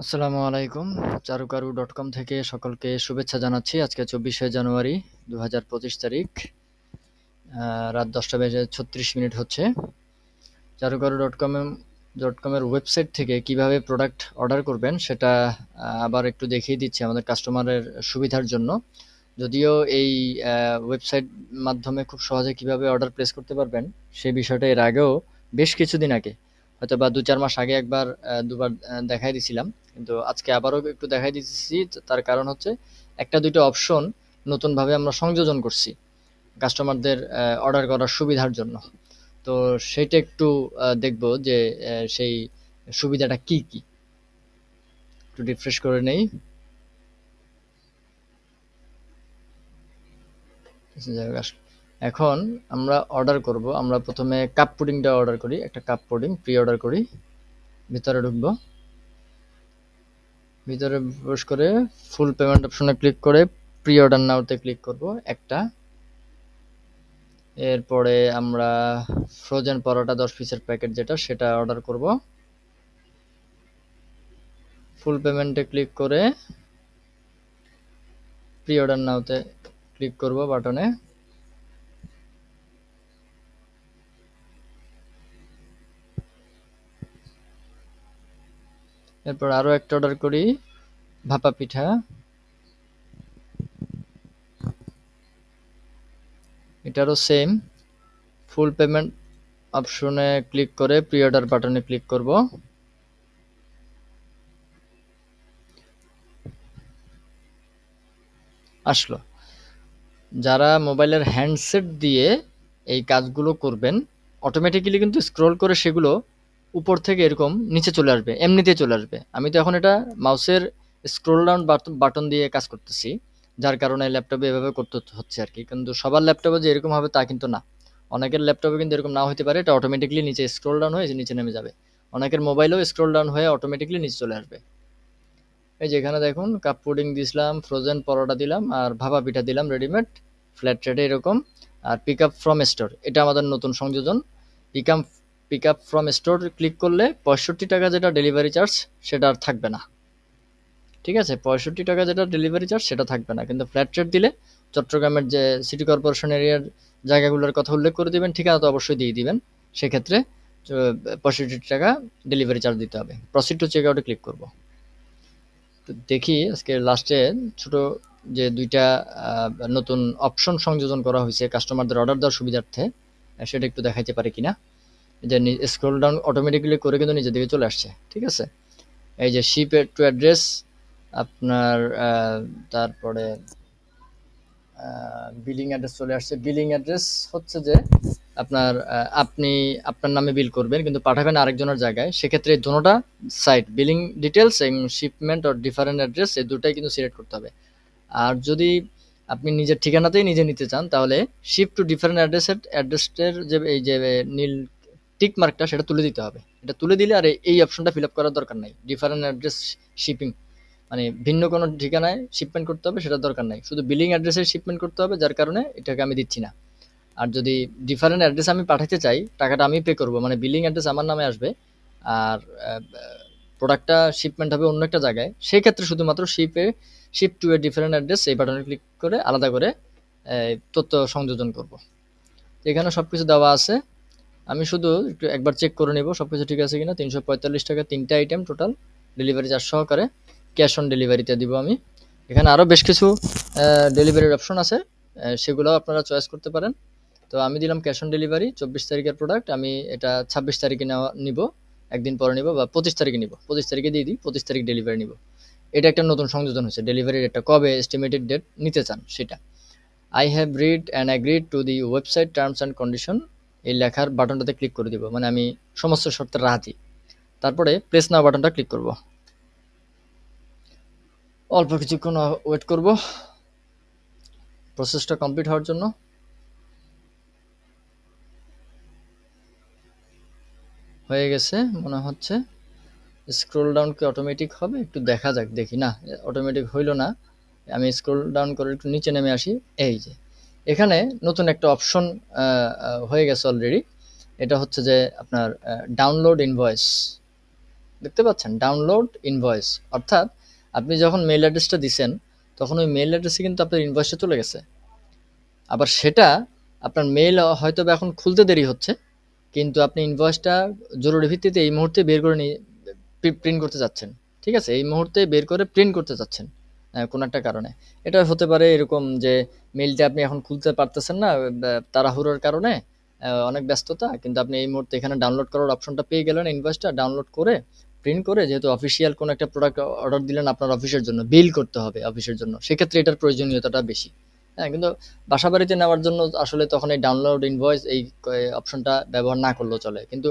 আসসালামু আলাইকুম Charukaru dot com থেকে সকলকে শুভেচ্ছা জানাচ্ছি আজকে চব্বিশে জানুয়ারি দু হাজার পঁচিশ তারিখ রাত দশটা বেজে ছত্রিশ মিনিট হচ্ছে। চারুকারু ডট কম ডট কমের ওয়েবসাইট থেকে কীভাবে প্রোডাক্ট অর্ডার করবেন সেটা আবার একটু দেখিয়ে দিচ্ছি আমাদের কাস্টমারের সুবিধার জন্য। যদিও এই ওয়েবসাইট মাধ্যমে খুব সহজে কীভাবে অর্ডার প্লেস করতে পারবেন সেই বিষয়টা এর আগেও বেশ কিছুদিন আগে হয়তো বা দু চার মাস আগে একবার দুবার দেখাই দিছিলাম। কিন্তু আজকে আবারও একটু দেখাই দিতেছি তার কারণ হচ্ছে একটা দুইটা অপশন নতুনভাবে আমরা সংযোজন করছি কাস্টমারদের অর্ডার করার সুবিধার জন্য। তো সেটা একটু দেখব যে সেই সুবিধাটা কি কি। একটু রিফ্রেশ করে নেই। এখন আমরা অর্ডার করব। আমরা প্রথমে কাপ পুডিংটা অর্ডার করি, একটা কাপ পুডিং প্রি অর্ডার করি, ভিতরে ঢুকবো। ভিতরে প্রবেশ করে ফুল পেমেন্ট অপশনে ক্লিক করে প্রি অর্ডার নাওতে ক্লিক করব, একটা। এরপরে আমরা ফ্রোজেন পরোটা দশ পিসের প্যাকেট যেটা, সেটা অর্ডার করব। ফুল পেমেন্টে ক্লিক করে প্রি অর্ডার নাওতে ক্লিক করব বাটনে এরপর আরও একটা অর্ডার করি, ভাপা পিঠা। এটারও সেম ফুল পেমেন্ট অপশনে ক্লিক করে প্রি অর্ডার বাটনে ক্লিক করব। আসলো। যারা মোবাইলের হ্যান্ডসেট দিয়ে এই কাজগুলো করবেন অটোমেটিক্যালি কিন্তু স্ক্রল করে সেগুলো উপর থেকে এরকম নিচে চলে আসবে, এমনিতেই চলে আসবে। আমি তো এখন এটা মাউসের স্ক্রোল ডাউন বাটন দিয়ে কাজ করতেছি, যার কারণে ল্যাপটপে এভাবে করতে হচ্ছে আর কি। কিন্তু সবার ল্যাপটপে যে এরকম হবে তা কিন্তু না। অনেকের ল্যাপটপে কিন্তু এরকম না হতে পারে, এটা অটোমেটিকলি নিচে স্ক্রোল ডাউন হয়ে নিচে নেমে যাবে। অনেকের মোবাইলেও স্ক্রল ডাউন হয়ে অটোমেটিকলি নিচে চলে আসবে। এই যে এখানে দেখুন কাপ পুডিং দিলাম ফ্রোজেন পরোটা দিলাম, আর ভাপা পিঠা দিলাম রেডিমেড ফ্ল্যাট রেটে এরকম। আর পিক আপ ফ্রম স্টোর এটা আমাদের নতুন সংযোজন। Pick up pick up from store click করলে পঁয়ষট্টি টাকা যেটা ডেলিভারি চার্জ সেটা আর থাকবে না। ঠিক আছে? পঁয়ষট্টি টাকা যেটা ডেলিভারি চার্জ সেটা থাকবে না। কিন্তু ফ্ল্যাট রেট দিলে চট্টগ্রামের যে সিটি কর্পোরেশন এরিয়ার জায়গাগুলোর কথা উল্লেখ করে দিবেন, ঠিকানা তো অবশ্যই দিয়ে দিবেন। সেক্ষেত্রে পঁয়ষট্টি টাকা ডেলিভারি চার্জ দিতে হবে। প্রসিড টু চেক আউটে ক্লিক করব। তো দেখি আজকে লাস্টে ছোট যে দুইটা নতুন অপশন সংযোজন করা হয়েছে কাস্টমারদের অর্ডার দেওয়ার সুবিধার্থে, সেটা একটু দেখাইতে পারে কিনা? যে স্ক্রল ডাউন অটোমেটিক্যালি করে কিন্তু নিজে দিকে চলে আসছে, ঠিক আছে? এই যে শিপ টু অ্যাড্রেস আপনার তারপরে বিলিং অ্যাড্রেস চলে আসছে। বিলিং অ্যাড্রেস হচ্ছে যে আপনার আপনি আপনার নামে বিল করবেন, কিন্তু পাঠাবেন আরেকজনের জায়গায়। সেক্ষেত্রে দোনোটা সাইট বিলিং ডিটেলস এবং শিপমেন্ট অর ডিফারেন্ট অ্যাড্রেস এই দুটাই কিন্তু সিলেক্ট করতে হবে। আর যদি আপনি নিজের ঠিকানাতেই নিজে নিতে চান, তাহলে শিপ টু ডিফারেন্ট অ্যাড্রেসের অ্যাড্রেসের যে, এই যে, নীল টিক মার্কটা সেটা তুলে দিতে হবে। এটা তুলে দিলে আর এই অপশনটা ফিল আপ করার দরকার নাই। ডিফারেন্ট অ্যাড্রেস শিপিং মানে ভিন্ন কোনো ঠিকানায় শিপমেন্ট করতে হবে সেটা দরকার নাই। শুধু বিলিং অ্যাড্রেসে শিপমেন্ট করতে হবে, যার কারণে এটাকে আমি দিচ্ছি না। আর যদি ডিফারেন্ট অ্যাড্রেস আমি পাঠাতে চাই, টাকাটা আমি পে করব মানে বিলিং অ্যাড্রেস আমার নামে আসবে, আর প্রোডাক্টটা শিপমেন্ট হবে অন্য একটা জায়গায় সেই ক্ষেত্রে শুধুমাত্র শিপে ship to a different address এই বাটনে ক্লিক করে আলাদা করে তথ্য সংযোজন করব। এখানে সব কিছু দেওয়া আছে। আমি শুধু একটু একবার চেক করে নেব সব কিছু ঠিক আছে কিনা? তিনশো পঁয়তাল্লিশ টাকা তিনটা আইটেম টোটাল ডেলিভারি চার্জ সহকারে ক্যাশ অন ডেলিভারিতে দিব আমি। এখানে আরও বেশ কিছু ডেলিভারির অপশন আছে সেগুলোও আপনারা চয়েস করতে পারেন। তো আমি দিলাম ক্যাশ অন ডেলিভারি চব্বিশ তারিখের প্রোডাক্ট আমি এটা ছাব্বিশ তারিখে নেওয়া, নিব, একদিন পরে নিব, বা পঁচিশ তারিখে নিব, পঁচিশ তারিখে দিয়ে দিই, পঁচিশ তারিখ ডেলিভারি নিব। এটা একটা নতুন সংযোজন হয়েছে ডেলিভারি ডেটটা কবে এস্টিমেটেড ডেট নিতে চান সেটা। I have read and agreed to the website terms and condition এই লেখার বাটনটাতে ক্লিক করে দিব। মানে আমি সমস্ত শর্তের রাজি তারপরে প্লেস নাও বাটনটা ক্লিক করব। অল্প কিছুক্ষণ ওয়েট করব। প্রসেসটা কমপ্লিট হওয়ার জন্য। হয়ে গেছে, মনে হচ্ছে। স্ক্রোল ডাউন কি অটোমেটিক হবে? একটু দেখা যাক, দেখি। না অটোমেটিক হইল না। আমি স্ক্রোল ডাউন করে একটু নিচে নেমে আসি। এই যে। এখানে নতুন একটা অপশন হয়ে গেছে অলরেডি এটা হচ্ছে যে আপনার ডাউনলোড ইনভয়েস দেখতে পাচ্ছেন? ডাউনলোড ইনভয়েস অর্থাৎ আপনি যখন মেইল অ্যাড্রেসটা দিছেন তখন ওই মেইল অ্যাড্রেসে কিন্তু আপনার ইনভয়েসটা চলে গেছে। আবার সেটা আপনার মেইল হয়তো বা এখন খুলতে দেরি হচ্ছে কিন্তু আপনি ইনভয়েসটা জরুরি ভিত্তিতে এই মুহূর্তে বের করে নিয়ে প্রিন্ট করতে যাচ্ছেন ঠিক আছে? এই মুহূর্তে বের করে প্রিন্ট করতে যাচ্ছেন আহ, কোনো একটা কারণে। এটা হতে পারে এরকম যে মেইলটা আপনি এখন খুলতে পারতেছেন না তাড়াহুড়োর কারণে অনেক ব্যস্ততা, কিন্তু আপনি এই মুহূর্তে এখানে ডাউনলোড করার অপশনটা পেয়ে গেলেন ইনভয়েসটা ডাউনলোড করে প্রিন্ট করে, যেহেতু অফিসিয়াল কোনো একটা প্রোডাক্ট অর্ডার দিলেন আপনার অফিসের জন্য বিল করতে হবে অফিসের জন্য, সেক্ষেত্রে এটার প্রয়োজনীয়তাটা বেশি। হ্যাঁ কিন্তু বাসা বাড়িতে নেওয়ার জন্য আসলে তখন এই ডাউনলোড ইনভয়েস এই অপশনটা ব্যবহার না করলেও চলে। কিন্তু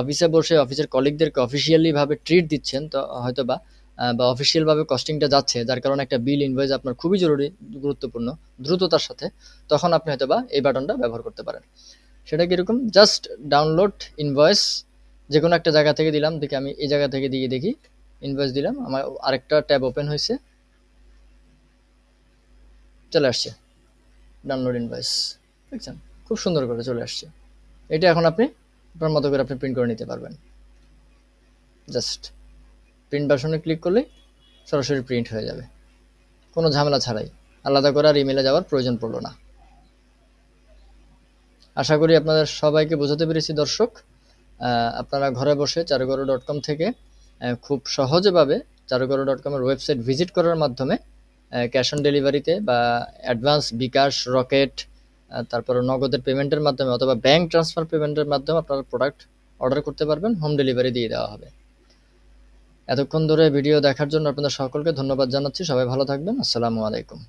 অফিসে বসে অফিসের কলিগদেরকে অফিসিয়ালি ভাবে ট্রিট দিচ্ছেন, তো হয়তো বা বা অফিসিয়াল ভাবে কস্টিংটা যাচ্ছে, যার কারণে একটা বিল ইনভয়েস আপনার খুবই জরুরি, গুরুত্বপূর্ণ, দ্রুততার সাথে, তখন আপনি হয়তো বা এই বাটনটা ব্যবহার করতে পারেন। সেটা কীরকম? জাস্ট ডাউনলোড ইনভয়েস যে কোনো একটা জায়গা থেকে দিলাম, দেখি আমি এই জায়গা থেকে দিয়ে দেখি ইনভয়েস দিলাম, আমার আরেকটা ট্যাব ওপেন হয়েছে। চলে আসছে ডাউনলোড ইনভয়েস দেখছেন? খুব সুন্দর করে চলে আসছে। এটা এখন আপনি, আপনার মতো করে আপনি প্রিন্ট করে নিতে পারবেন। জাস্ট প্রিন্ট বাসনে ক্লিক করলেই সরাসরি প্রিন্ট হয়ে যাবে। কোনো ঝামেলা ছাড়াই। আলাদা করে আর ইমেলে যাওয়ার প্রয়োজন পড়ল না। আশা করি আপনাদের সবাইকে বোঝাতে পেরেছি, দর্শক। আপনারা ঘরে বসে চারুগরু ডট কম থেকে খুব সহজভাবে চারুগরু ডট কমের ওয়েবসাইট ভিজিট করার মাধ্যমে ক্যাশ অন ডেলিভারিতে বা অ্যাডভান্স বিকাশ রকেট তারপরে নগদের পেমেন্টের মাধ্যমে অথবা ব্যাংক ট্রান্সফার পেমেন্টের মাধ্যমে আপনারা প্রোডাক্ট অর্ডার করতে পারবেন হোম ডেলিভারি দিয়ে দেওয়া হবে। এতক্ষণ ধরে ভিডিও দেখার জন্য আপনাদের সকলকে ধন্যবাদ জানাচ্ছি। সবাই ভালো থাকবেন। আসসালামু আলাইকুম।